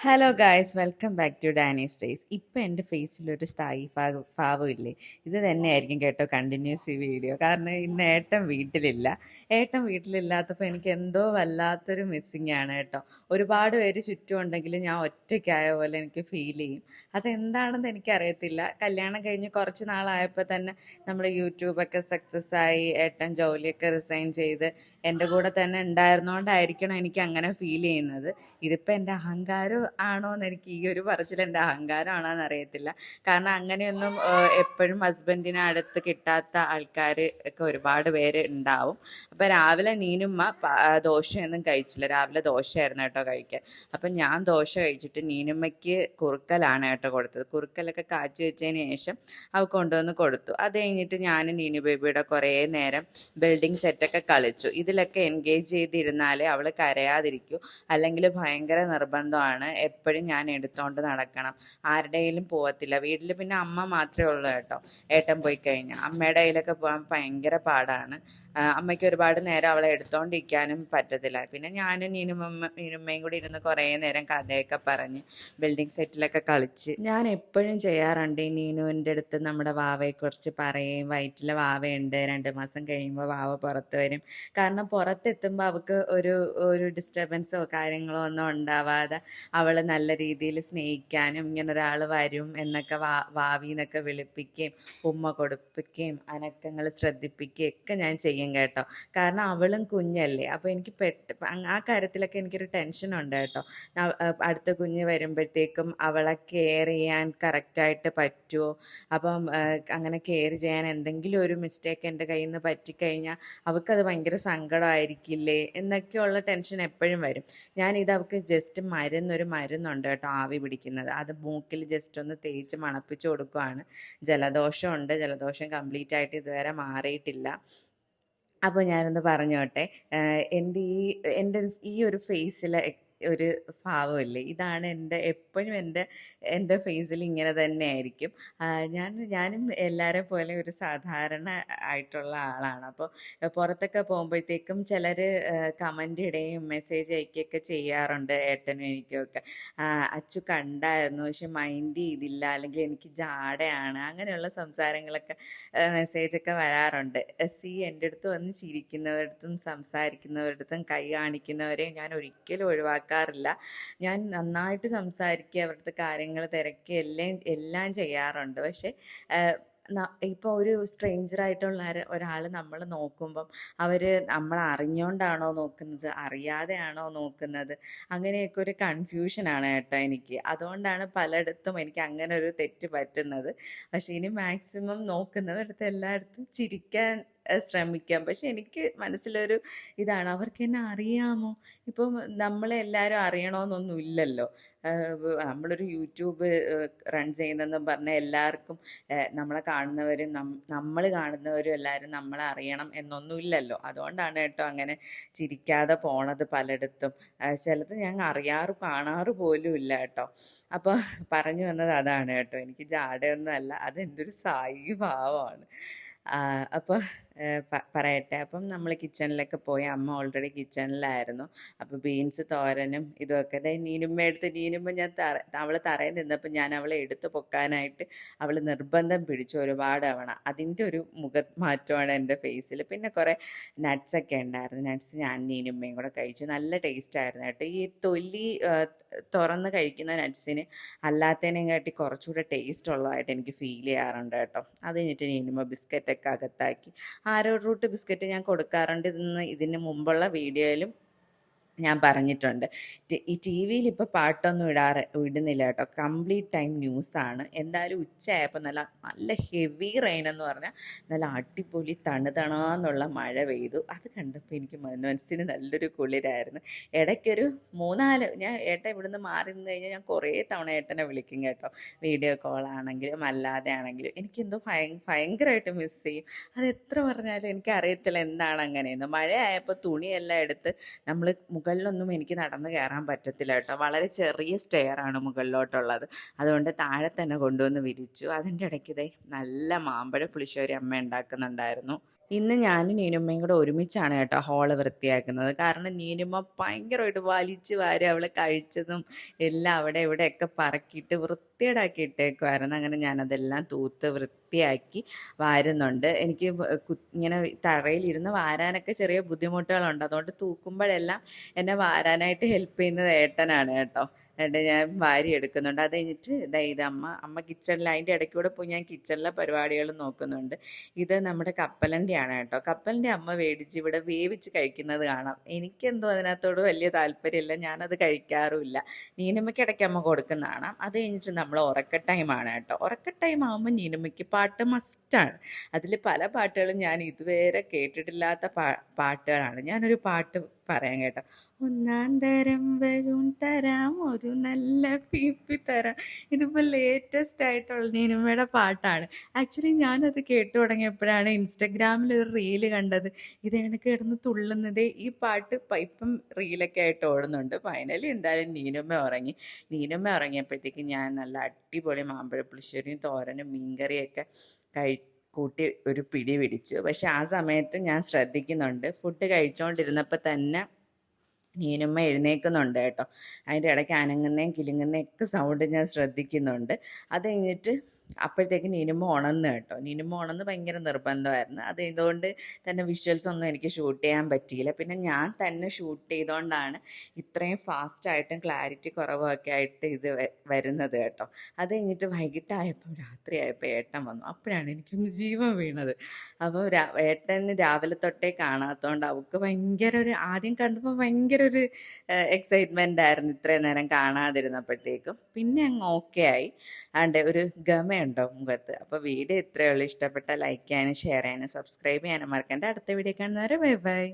Hello guys welcome back to Danny's days ഇപ്പം എന്റെ ഫേസിലൊരു സ്ഥായി ഭാഗം ഭാവം ഇല്ലേ? ഇത് തന്നെയായിരിക്കും കേട്ടോ കണ്ടിന്യൂസ് ഈ വീഡിയോ കാരണം ഇന്ന് ഏട്ടൻ വീട്ടിലില്ല. ഏട്ടൻ വീട്ടിലില്ലാത്തപ്പോൾ എനിക്ക് എന്തോ വല്ലാത്തൊരു മിസ്സിങ് ആണ് കേട്ടോ. ഒരുപാട് പേര് ചുറ്റും ഉണ്ടെങ്കിലും ഞാൻ ഒറ്റയ്ക്കായ പോലെ എനിക്ക് ഫീൽ ചെയ്യും. അതെന്താണെന്ന് എനിക്കറിയത്തില്ല. കല്യാണം കഴിഞ്ഞ് കുറച്ച് നാളായപ്പോൾ തന്നെ നമ്മുടെ യൂട്യൂബൊക്കെ സക്സസ് ആയി. ഏട്ടൻ ജോലിയൊക്കെ റിസൈൻ ചെയ്ത് എന്റെ കൂടെ തന്നെ ഉണ്ടായിരുന്നോണ്ടായിരിക്കണം എനിക്ക് അങ്ങനെ ഫീൽ ചെയ്യുന്നത്. ഇതിപ്പോൾ എന്റെ അഹങ്കാരം ആണോ എന്ന് എനിക്ക് ഈ ഒരു പറച്ചിൽ എന്റെ അഹങ്കാരമാണോ എന്ന് അറിയത്തില്ല കാരണം അങ്ങനെയൊന്നും എപ്പോഴും ഹസ്ബൻഡിനെ അടുത്ത് കിട്ടാത്ത ആൾക്കാർ ഒക്കെ ഒരുപാട് പേര് ഉണ്ടാവും. അപ്പോൾ രാവിലെ നീനുമ്മ ദോശയൊന്നും കഴിച്ചില്ല. രാവിലെ ദോശയായിരുന്നു കേട്ടോ കഴിക്കാൻ. അപ്പം ഞാൻ ദോശ കഴിച്ചിട്ട് നീനുമ്മയ്ക്ക് കുറുക്കലാണ് കേട്ടോ കൊടുത്തത്. കുറുക്കലൊക്കെ കാച്ചി വെച്ചതിന് ശേഷം അവ കൊണ്ടുവന്ന് കൊടുത്തു. അത് കഴിഞ്ഞിട്ട് ഞാൻ നീനു ബേബിയുടെ കുറേ നേരം ബിൽഡിംഗ് സെറ്റൊക്കെ കളിച്ചു. ഇതിലൊക്കെ എൻഗേജ് ചെയ്തിരുന്നാലേ അവൾ കരയാതിരിക്കൂ. അല്ലെങ്കിൽ ഭയങ്കര നിർബന്ധമാണ് എപ്പോഴും ഞാൻ എടുത്തോണ്ട് നടക്കണം. ആരുടെയിലും പോവത്തില്ല. വീട്ടിൽ പിന്നെ അമ്മ മാത്രമേ ഉള്ളൂ കേട്ടോ. ഏട്ടൻ പോയി കഴിഞ്ഞാൽ അമ്മയുടെ കയ്യിലൊക്കെ പോകാൻ ഭയങ്കര പാടാണ്. അമ്മയ്ക്ക് ഒരുപാട് നേരം അവളെ എടുത്തോണ്ടിരിക്കാനും പറ്റത്തില്ല. പിന്നെ ഞാനും നീനുമ്മ നീനുമ്മയും കൂടി ഇരുന്ന് കുറേ നേരം കഥയൊക്കെ പറഞ്ഞ് ബിൽഡിംഗ് സെറ്റിലൊക്കെ കളിച്ച് ഞാൻ എപ്പോഴും ചെയ്യാറുണ്ട് ഈ നീനുവിന്റെ അടുത്ത് നമ്മുടെ വാവയെക്കുറിച്ച് പറയും വയറ്റിലെ വാവയുണ്ട്. രണ്ട് മാസം കഴിയുമ്പോൾ വാവ പുറത്ത് വരും. കാരണം പുറത്തെത്തുമ്പോൾ അവൾക്ക് ഒരു ഒരു ഡിസ്റ്റർബൻസോ കാര്യങ്ങളോ ഒന്നും ഉണ്ടാവാതെ അവൾ നല്ല രീതിയിൽ സ്നേഹിക്കാനും ഇങ്ങനെ ഒരാൾ വരും എന്നൊക്കെ വാ വാവിന്നൊക്കെ വിളിപ്പിക്കുകയും ഉമ്മ കൊടുപ്പിക്കുകയും അനക്കങ്ങൾ ശ്രദ്ധിപ്പിക്കുകയും ഒക്കെ ഞാൻ ചെയ്യും കേട്ടോ. കാരണം അവളും കുഞ്ഞല്ലേ അപ്പോൾ എനിക്ക് പെട്ട് ആ കാര്യത്തിലൊക്കെ എനിക്കൊരു ടെൻഷൻ ഉണ്ട് കേട്ടോ. അടുത്ത കുഞ്ഞ് വരുമ്പോഴത്തേക്കും അവളെ കെയർ ചെയ്യാൻ കറക്റ്റായിട്ട് പറ്റുമോ അപ്പം അങ്ങനെ കെയർ ചെയ്യാൻ എന്തെങ്കിലും ഒരു മിസ്റ്റേക്ക് എന്റെ കയ്യിൽ നിന്ന് പറ്റിക്കഴിഞ്ഞാൽ അവൾക്കത് ഭയങ്കര സങ്കടമായിരിക്കില്ലേ? എന്നൊക്കെയുള്ള ടെൻഷൻ എപ്പോഴും വരും. ഞാനിത് അവൾക്ക് ജസ്റ്റ് മരുന്നൊരു മരുന്നുണ്ട് കേട്ടോ ആവി പിടിക്കുന്നത്. അത് മൂക്കിൽ ജസ്റ്റ് ഒന്ന് തേച്ച് മണപ്പിച്ച് കൊടുക്കുവാണ്. ജലദോഷമുണ്ട്. ജലദോഷം കംപ്ലീറ്റ് ആയിട്ട് ഇതുവരെ മാറിയിട്ടില്ല. അപ്പോൾ ഞാനൊന്ന് പറഞ്ഞോട്ടെ എന്റെ ഈ എന്റെ ഈ ഒരു ഫേസിലെ ഒരു ഭാവമില്ലേ? ഇതാണ് എന്റെ എപ്പോഴും എന്റെ എന്റെ ഫേസിൽ ഇങ്ങനെ തന്നെ ആയിരിക്കും ഞാൻ ഞാനും എല്ലാവരെ പോലെ ഒരു സാധാരണ ആയിട്ടുള്ള ആളാണ്. അപ്പോൾ പുറത്തൊക്കെ പോകുമ്പോഴത്തേക്കും ചിലർ കമന്റ് ഇടുകയും മെസ്സേജ് അയക്കുകയൊക്കെ ചെയ്യാറുണ്ട് ഏട്ടനും എനിക്കുമൊക്കെ അച്ചു കണ്ടായിരുന്നു പക്ഷെ മൈൻഡ് ചെയ്തില്ല അല്ലെങ്കിൽ എനിക്ക് ജാടയാണ്. അങ്ങനെയുള്ള സംസാരങ്ങളൊക്കെ മെസ്സേജൊക്കെ വരാറുണ്ട്. സി എന്റെ അടുത്ത് വന്ന് ചിരിക്കുന്നവരടുത്തും സംസാരിക്കുന്നവരടുത്തും കൈ കാണിക്കുന്നവരെയും ഞാൻ ഒരിക്കലും ഒഴിവാക്കാറില്ല ഞാൻ നന്നായിട്ട് സംസാരിക്കുക അവരുടെ കാര്യങ്ങൾ തിരക്കി എല്ലാം എല്ലാം ചെയ്യാറുണ്ട്. പക്ഷേ ഇപ്പോൾ ഒരു സ്ട്രേഞ്ചറായിട്ടുള്ള ഒരാൾ നമ്മൾ നോക്കുമ്പം അവർ നമ്മൾ അറിഞ്ഞുകൊണ്ടാണോ നോക്കുന്നത് അറിയാതെയാണോ നോക്കുന്നത്? അങ്ങനെയൊക്കെ ഒരു കൺഫ്യൂഷനാണ് കേട്ടോ എനിക്ക്. അതുകൊണ്ടാണ് പലയിടത്തും എനിക്ക് അങ്ങനെ ഒരു തെറ്റ് പറ്റുന്നത്. പക്ഷേ ഇനി മാക്സിമം നോക്കുന്നവരടുത്ത് എല്ലായിടത്തും ചിരിക്കാൻ ശ്രമിക്കാം. പക്ഷെ എനിക്ക് മനസ്സിലൊരു ഇതാണ്. അവർക്ക് എന്നെ അറിയാമോ? ഇപ്പം നമ്മളെ എല്ലാവരും അറിയണമെന്നൊന്നും ഇല്ലല്ലോ നമ്മളൊരു യൂട്യൂബ് റൺ ചെയ്യുന്നതെന്ന് പറഞ്ഞാൽ എല്ലാവർക്കും നമ്മളെ കാണുന്നവരും നമ്മൾ കാണുന്നവരും എല്ലാവരും നമ്മളെ അറിയണം എന്നൊന്നും ഇല്ലല്ലോ അതുകൊണ്ടാണ് കേട്ടോ അങ്ങനെ ചിരിക്കാതെ പോണത് പലയിടത്തും. ചിലത് ഞാൻ അറിയാറ് കാണാറ് പോലും ഇല്ല കേട്ടോ. അപ്പോൾ പറഞ്ഞു വന്നത് അതാണ് കേട്ടോ. എനിക്ക് ജാടയൊന്നും അല്ല അതെന്തൊരു സായി ഭാവമാണ്. അപ്പോൾ പറയട്ടെ. അപ്പം നമ്മൾ കിച്ചണിലൊക്കെ പോയി അമ്മ ഓൾറെഡി കിച്ചണിലായിരുന്നു. അപ്പോൾ ബീൻസ് തോരനും ഇതുമൊക്കെ അതായത് നീനുമ്മ എടുത്ത് നീനുമ്മ ഞാൻ തറ അവൾ തറയിൽ നിന്നപ്പോൾ ഞാൻ അവളെ എടുത്ത് പൊക്കാനായിട്ട് അവൾ നിർബന്ധം പിടിച്ചു ഒരുപാട് തവണ. അതിന്റെ ഒരു മുഖ മാറ്റമാണ് എന്റെ ഫേസിൽ പിന്നെ കുറേ നട്ട്സൊക്കെ ഉണ്ടായിരുന്നു. നട്ട്സ് ഞാൻ നീനുമ്മയും കൂടെ കഴിച്ചു. നല്ല ടേസ്റ്റ് ആയിരുന്നു കേട്ടോ. ഈ തൊലി ആ, തുറന്ന് കഴിക്കുന്ന നട്ട്സിന് അല്ലാത്തതിനെയും കാട്ടി കുറച്ചുകൂടെ ടേസ്റ്റ് ഉള്ളതായിട്ട് എനിക്ക് ഫീൽ ചെയ്യാറുണ്ട് കേട്ടോ. അത് കഴിഞ്ഞിട്ട് നീനുമ്മ ബിസ്ക്കറ്റൊക്കെ അകത്താക്കി ആരോ റൂട്ട് ബിസ്ക്കറ്റ് ഞാൻ കൊടുക്കാറുണ്ട് ഇന്ന് ഇതിന് മുമ്പുള്ള വീഡിയോയിലും ഞാൻ പറഞ്ഞിട്ടുണ്ട്. ഈ ടി വിയിൽ ഇപ്പോൾ പാട്ടൊന്നും ഇടാറ് ഇടുന്നില്ല കേട്ടോ. കംപ്ലീറ്റ് ടൈം ന്യൂസാണ്. എന്തായാലും ഉച്ചയായപ്പോൾ നല്ല നല്ല ഹെവി റെയിൻ എന്ന് പറഞ്ഞാൽ നല്ല അടിപൊളി തണുതണാന്നുള്ള മഴ പെയ്തു. അത് കണ്ടപ്പോൾ എനിക്ക് മനസ്സിന് നല്ലൊരു കുളിരായിരുന്നു. ഇടയ്ക്കൊരു മൂന്നാൽ ഞാൻ ഏട്ടൻ ഇവിടുന്ന് മാറി നിന്ന് കഴിഞ്ഞാൽ ഞാൻ കുറേ തവണ ഏട്ടനെ വിളിക്കും കേട്ടോ. വീഡിയോ കോൾ ആണെങ്കിലും അല്ലാതെ ആണെങ്കിലും എനിക്കെന്തോ ഭയ ഭയങ്കരമായിട്ട് മിസ് ചെയ്യും. അത് എത്ര പറഞ്ഞാലും എനിക്കറിയത്തില്ല എന്താണ് അങ്ങനെയെന്ന് മഴയായപ്പോൾ തുണിയെല്ലാം എടുത്ത് നമ്മൾ മുകളിലൊന്നും എനിക്ക് നടന്ന് കയറാൻ പറ്റത്തില്ല കേട്ടോ. വളരെ ചെറിയ സ്റ്റെയർ ആണ് മുകളിലോട്ടുള്ളത്. അതുകൊണ്ട് താഴെ തന്നെ കൊണ്ടുവന്ന് വിരിച്ചു. അതിന്റെ ഇടയ്ക്ക് ഇതേ നല്ല മാമ്പഴ പുളിശ്ശേരി അമ്മ ഉണ്ടാക്കുന്നുണ്ടായിരുന്നു. ഇന്ന് ഞാൻ നീനുമ്മയും കൂടെ ഒരുമിച്ചാണ് കേട്ടോ ഹോൾ വൃത്തിയാക്കുന്നത്. കാരണം നീനുമ്മ ഭയങ്കരമായിട്ട് വലിച്ചു വാരി അവൾ കഴിച്ചതും എല്ലാം അവിടെ ഇവിടെയൊക്കെ പറക്കിയിട്ട് വൃത്തിയേടാക്കി ഇട്ടേക്കുമായിരുന്നു അങ്ങനെ ഞാനതെല്ലാം തൂത്ത് വൃത്തിയാക്കി വാരുന്നുണ്ട്. എനിക്ക് ഇങ്ങനെ തറയിലിരുന്ന് വാരാനൊക്കെ ചെറിയ ബുദ്ധിമുട്ടുകളുണ്ട്. അതുകൊണ്ട് തൂക്കുമ്പോഴെല്ലാം എന്നെ വാരാനായിട്ട് ഹെൽപ്പ് ചെയ്യുന്നത് ഏട്ടനാണ് കേട്ടോ. എന്നിട്ട് ഞാൻ വാരി എടുക്കുന്നുണ്ട്. അത് കഴിഞ്ഞിട്ട് ഇതാ ഇത് അമ്മ അമ്മ കിച്ചണിൽ അതിന്റെ ഇടയ്ക്കൂടെ പോയി ഞാൻ കിച്ചണിലെ പരിപാടികൾ നോക്കുന്നുണ്ട്. ഇത് നമ്മുടെ കപ്പലണ്ടിയാണ് കേട്ടോ. കപ്പലിന്റെ അമ്മ മേടിച്ച് ഇവിടെ വേവിച്ച് കഴിക്കുന്നത് കാണാം. എനിക്കെന്തോ അതിനകത്തോട് വലിയ താല്പര്യമില്ല. ഞാനത് കഴിക്കാറുമില്ല. നീനമ്മയ്ക്ക് ഇടയ്ക്ക് അമ്മ കൊടുക്കുന്ന കാണാം. അത് കഴിഞ്ഞിട്ട് നമ്മൾ ഉറക്ക ടൈമാണ് കേട്ടോ. ഉറക്ക ടൈം ആകുമ്പോൾ നീനമ്മയ്ക്ക് പാട്ട് മസ്റ്റാണ് അതിൽ പല പാട്ടുകളും ഞാൻ ഇതുവരെ കേട്ടിട്ടില്ലാത്ത പാ പാട്ടുകളാണ്. ഞാനൊരു പാട്ട് പറയാൻ കേട്ടോ. ഒന്നാം തരം വരും തരാം ഒരു നല്ല പീപ്പി തരാം. ഇതിപ്പോൾ ലേറ്റസ്റ്റ് ആയിട്ടുള്ള നീനമ്മയുടെ പാട്ടാണ്. ആക്ച്വലി ഞാനത് കേട്ടു തുടങ്ങിയപ്പോഴാണ് ഇൻസ്റ്റഗ്രാമിൽ ഒരു റീൽ കണ്ടത്. ഇത് എനിക്ക് കിടന്ന് തുള്ളുന്നത് ഈ പാട്ട് പൈപ്പും റീലൊക്കെ ആയിട്ട് ഓടുന്നുണ്ട്. ഫൈനലി എന്തായാലും നീനുമ്മ ഉറങ്ങി. നീനുമ്മ ഉറങ്ങിയപ്പോഴത്തേക്ക് ഞാൻ നല്ല അടിപൊളി മാമ്പഴ പുളിശ്ശേരിയും തോരനും മീൻകറിയൊക്കെ കഴി കൂട്ടി ഒരു പിടി പിടിച്ചു. പക്ഷെ ആ സമയത്ത് ഞാൻ ശ്രദ്ധിക്കുന്നുണ്ട്. ഫുഡ് കഴിച്ചുകൊണ്ടിരുന്നപ്പോൾ തന്നെ നീനുമ്മ എഴുന്നേൽക്കുന്നുണ്ട് കേട്ടോ. അതിന്റെ ഇടയ്ക്ക് അനങ്ങുന്നേം കിലുങ്ങുന്നേം ഒക്കെ സൗണ്ട് ഞാൻ ശ്രദ്ധിക്കുന്നുണ്ട്. അത് കഴിഞ്ഞിട്ട് അപ്പോഴത്തേക്ക് നിനിമ ഉണന്ന് കേട്ടോ. നിനിമ ഉണന്ന് ഭയങ്കര നിർബന്ധമായിരുന്നു. അത് ഇതുകൊണ്ട് തന്നെ വിഷ്വൽസ് ഒന്നും എനിക്ക് ഷൂട്ട് ചെയ്യാൻ പറ്റിയില്ല. പിന്നെ ഞാൻ തന്നെ ഷൂട്ട് ചെയ്തുകൊണ്ടാണ് ഇത്രയും ഫാസ്റ്റായിട്ടും ക്ലാരിറ്റി കുറവൊക്കെ ആയിട്ട് ഇത് വരുന്നത് കേട്ടോ. അത് കഴിഞ്ഞിട്ട് വൈകിട്ടായപ്പോൾ രാത്രിയായപ്പോൾ ഏട്ടൻ വന്നു. അപ്പോഴാണ് എനിക്കൊന്ന് ജീവൻ വീണത്. അപ്പോൾ ഏട്ടന് രാവിലെ തൊട്ടേ കാണാത്തതുകൊണ്ട് അവൾക്ക് ഭയങ്കര ഒരു ആദ്യം കണ്ടപ്പോൾ ഭയങ്കര ഒരു എക്സൈറ്റ്മെന്റ് ആയിരുന്നു ഇത്രയും നേരം കാണാതിരുന്നപ്പോഴത്തേക്കും. പിന്നെ അങ്ങ് ഓക്കെ ആയി. ആണ്ട് ഒരു ഗമയുണ്ടോ മുഖത്ത്. അപ്പോൾ വീഡിയോ ഇത്രയേ ഉള്ളൂ. ഇഷ്ടപ്പെട്ട ലൈക്ക് ചെയ്യാനും ഷെയർ ചെയ്യാനും സബ്സ്ക്രൈബ് ചെയ്യാനും മറക്കണ്ട. അടുത്ത വീഡിയോ കാണുന്നവരെ ബൈ ബൈ